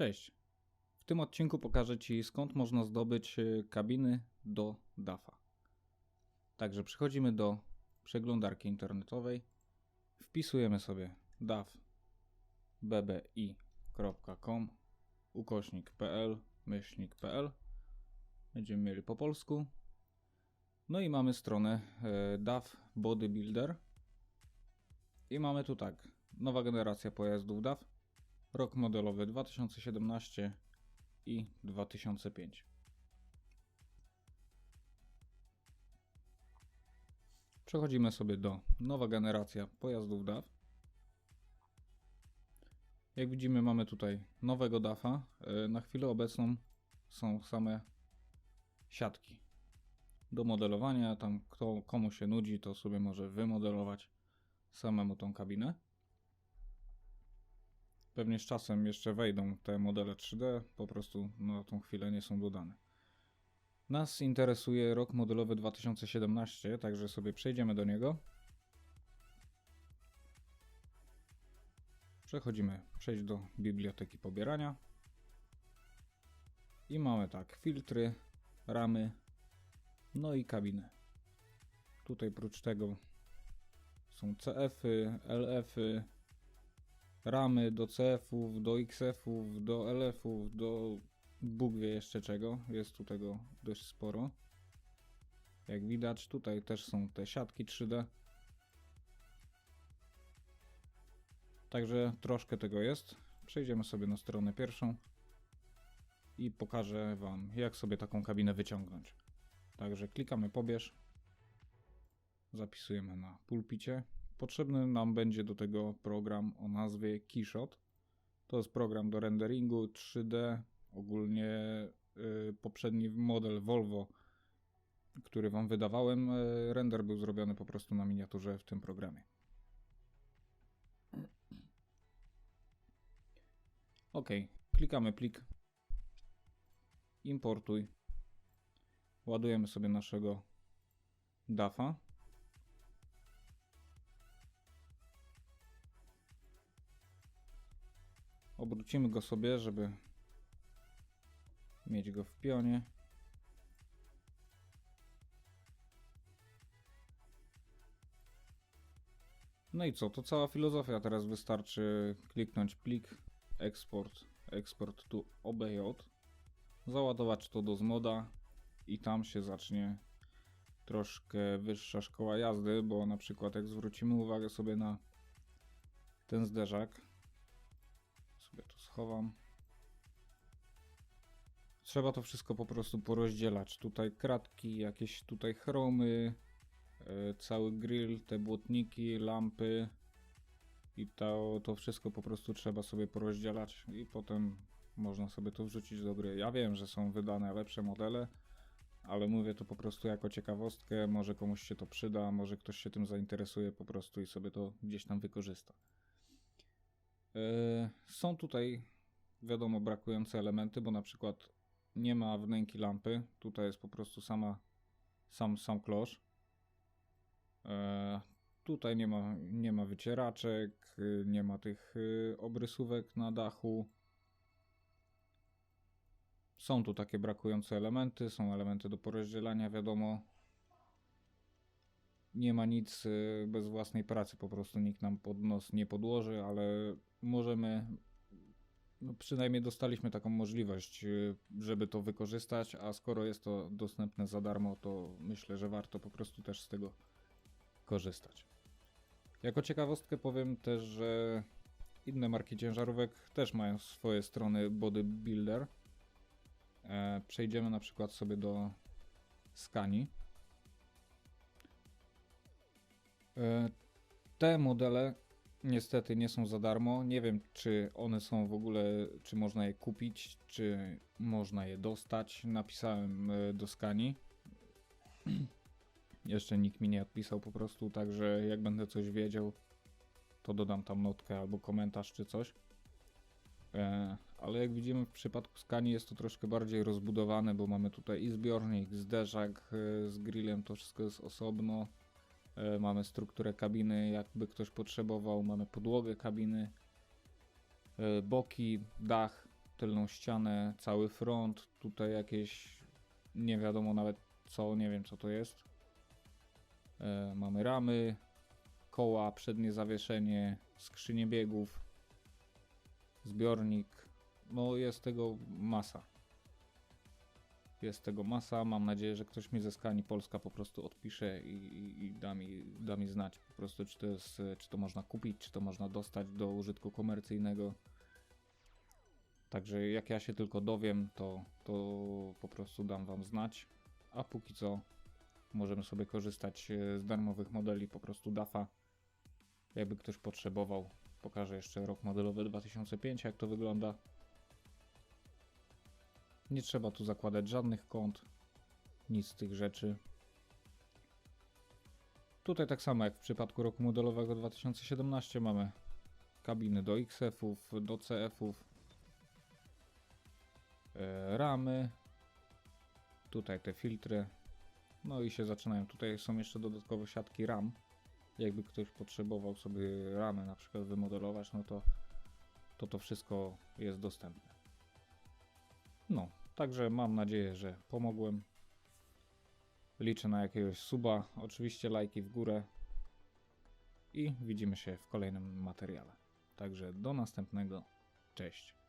Cześć. W tym odcinku pokażę Ci skąd można zdobyć e, kabiny do DAFA. Także przechodzimy do przeglądarki internetowej, wpisujemy sobie daf bbi.com ukośnik.pl myślnik.pl Będziemy mieli po polsku. No i mamy stronę e, DAF Bodybuilder. I mamy tu tak, nowa generacja pojazdów DAF, rok modelowy 2017 i 2005. Przechodzimy sobie do nowa generacja pojazdów DAF. Jak widzimy mamy tutaj nowego DAFa. E, Na chwilę obecną są same siatki do modelowania. Tam kto, komu się nudzi, to sobie może wymodelować samemu tą kabinę. Pewnie z czasem jeszcze wejdą te modele 3D, po prostu na tą chwilę nie są dodane. Nas interesuje rok modelowy 2017, także sobie przejdziemy do niego. Przechodzimy, przejść do biblioteki pobierania. I mamy tak, filtry, ramy, no i kabiny. Tutaj prócz tego są CF-y, LF-y, ramy do CF-ów, do XF-ów, do LF-ów, do Bóg wie jeszcze czego. Jest tu tego dość sporo. Jak widać, tutaj też są te siatki 3D. Także troszkę tego jest. Przejdziemy sobie na stronę pierwszą i pokażę Wam, jak sobie taką kabinę wyciągnąć. Także klikamy pobierz, zapisujemy na pulpicie. Potrzebny nam będzie do tego program o nazwie Keyshot. To jest program do renderingu 3D. Ogólnie y, poprzedni model Volvo, który Wam wydawałem, y, render był zrobiony po prostu na miniaturze w tym programie. OK, klikamy plik, importuj, ładujemy sobie naszego DAFa. Obrócimy go sobie, żeby mieć go w pionie. No i co, to cała filozofia. Teraz wystarczy kliknąć plik, export, export to OBJ, załadować to do zmoda i tam się zacznie troszkę wyższa szkoła jazdy, bo na przykład jak zwrócimy uwagę sobie na ten zderzak, schowam. Trzeba to wszystko po prostu porozdzielać. Tutaj kratki, jakieś tutaj chromy, e, cały grill, te błotniki, lampy i to, to wszystko po prostu trzeba sobie porozdzielać i potem można sobie to wrzucić do gry. Ja wiem, że są wydane lepsze modele, ale mówię to po prostu jako ciekawostkę, może komuś się to przyda, może ktoś się tym zainteresuje po prostu i sobie to gdzieś tam wykorzysta. Yy, Są tutaj, wiadomo, brakujące elementy, bo na przykład nie ma wnęki lampy. Tutaj jest po prostu sama, sam, sam klosz. Yy, Tutaj nie ma, nie ma wycieraczek, yy, nie ma tych yy, obrysówek na dachu. Są tu takie brakujące elementy, są elementy do porozdzielania, wiadomo. Nie ma nic y, bez własnej pracy, po prostu nikt nam pod nos nie podłoży, ale możemy, no przynajmniej dostaliśmy taką możliwość, y, żeby to wykorzystać, a skoro jest to dostępne za darmo, to myślę, że warto po prostu też z tego korzystać. Jako ciekawostkę powiem też, że inne marki ciężarówek też mają swoje strony bodybuilder. E, przejdziemy na przykład sobie do Skani. Te modele niestety nie są za darmo. Nie wiem, czy one są w ogóle, czy można je kupić, czy można je dostać. Napisałem e, do Skani. Jeszcze nikt mi nie odpisał po prostu, także jak będę coś wiedział, to dodam tam notkę albo komentarz czy coś. E, ale jak widzimy w przypadku Skani jest to troszkę bardziej rozbudowane, bo mamy tutaj i zbiornik, zderzak e, z grillem, to wszystko jest osobno. E, Mamy strukturę kabiny, jakby ktoś potrzebował, mamy podłogę kabiny, e, boki, dach, tylną ścianę, cały front, tutaj jakieś nie wiadomo nawet co, nie wiem co to jest. E, mamy ramy, koła, przednie zawieszenie, skrzynie biegów, zbiornik. No jest tego masa. Jest tego masa. Mam nadzieję, że ktoś mi ze Skani Polska po prostu odpisze i, i, i da, mi, da mi znać po prostu, czy to, jest, czy to można kupić, czy to można dostać do użytku komercyjnego. Także jak ja się tylko dowiem, to, to po prostu dam wam znać. A póki co możemy sobie korzystać e, z darmowych modeli po prostu DAFA. Jakby ktoś potrzebował, pokażę jeszcze rok modelowy 2005, jak to wygląda. Nie trzeba tu zakładać żadnych kont, nic z tych rzeczy. Tutaj tak samo jak w przypadku roku modelowego 2017 mamy kabiny do XF-ów, do CF-ów, e, ramy, tutaj te filtry, no i się zaczynają. Tutaj są jeszcze dodatkowo siatki RAM. Jakby ktoś potrzebował sobie ramy na przykład wymodelować, no to to, to wszystko jest dostępne. No, także mam nadzieję, że pomogłem. Liczę na jakiegoś suba, oczywiście lajki w górę i widzimy się w kolejnym materiale. Także do następnego. Cześć.